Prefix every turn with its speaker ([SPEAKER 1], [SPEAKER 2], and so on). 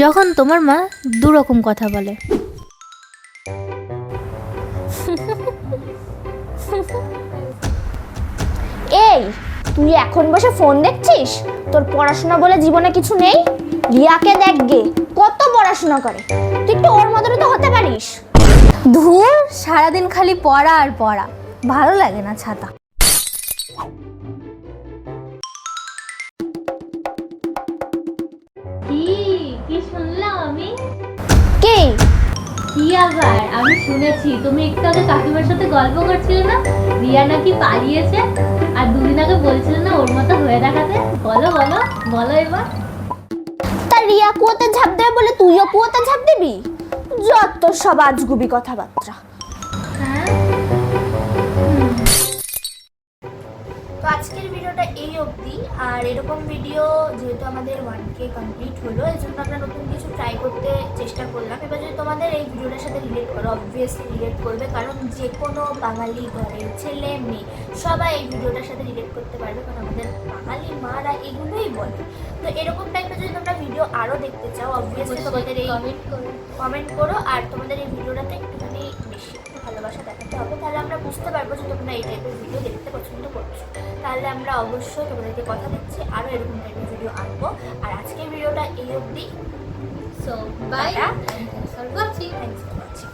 [SPEAKER 1] যখন তোমার মা দু রকম কথা বলে।
[SPEAKER 2] এই তুই এখন বসে ফোন দেখছিস? তোর পড়াশোনা বলে জীবনে কিছু নেই? রিয়াকে দেখ গে কত পড়াশোনা করে। তুই একটু ওর মতন তো হতে পারিস।
[SPEAKER 1] ধুর সারাদিন খালি পড়া আর পড়া। ভালো লাগে না ছাতা।
[SPEAKER 3] শুনলাম আমি
[SPEAKER 2] কে?
[SPEAKER 3] কি আবার? আমি শুনেছি। তুমি একটু আগে কাকিমার সাথে গল্প করছিলে না? রিয়া নাকি পালিয়েছে। আর দুদিন আগে বলছিলে না ওর মতো হয়ে দেখাতে? বলো বলো বলো এবার।
[SPEAKER 2] তা রিয়া কুয়োতে ঝাঁপ দেবে বলে তুইও কুয়োতে ঝাঁপ দিবি? যত সব আজগুবি কথাবার্তা। আজকের ভিডিওটা এই অবধি। আর এরকম ভিডিও যেহেতু আমাদের ওয়ান কে কমপ্লিট হলো এই জন্য আমরা নতুন কিছু ট্রাই করতে চেষ্টা করলাম। এবার যদি তোমাদের এই ভিডিওটার সাথে রিলেট করো অবভিয়াসলি রিলেট করবে কারণ যে কোনো বাঙালি ঘরের ছেলে মেয়ে সবাই এই ভিডিওটার সাথে রিলেট করতে পারবে কারণ আমাদের বাঙালি মারা এগুলোই বলে। তো এরকম টাইপের যদি তোমরা ভিডিও আরও দেখতে চাও অবভিয়াসলি তোমাদের এই
[SPEAKER 3] কমেন্ট করো।
[SPEAKER 2] কমেন্ট করো আর তোমাদের এই ভিডিওটাতে একটুখানি বেশি একটু ভালোবাসা দেখাতে হবে তাহলে আমরা বুঝতে পারব যে তোমরা এই টাইপের ভিডিও দেখতে পছন্দ করছ। তাহলে আমরা অবশ্যই তোমাদেরকে কথা দিচ্ছি আরও এরকম টাইপের ভিডিও আনব। আর আজকের ভিডিওটা এই অবধি।
[SPEAKER 3] So bye. Thanks for watching
[SPEAKER 2] thanks for watching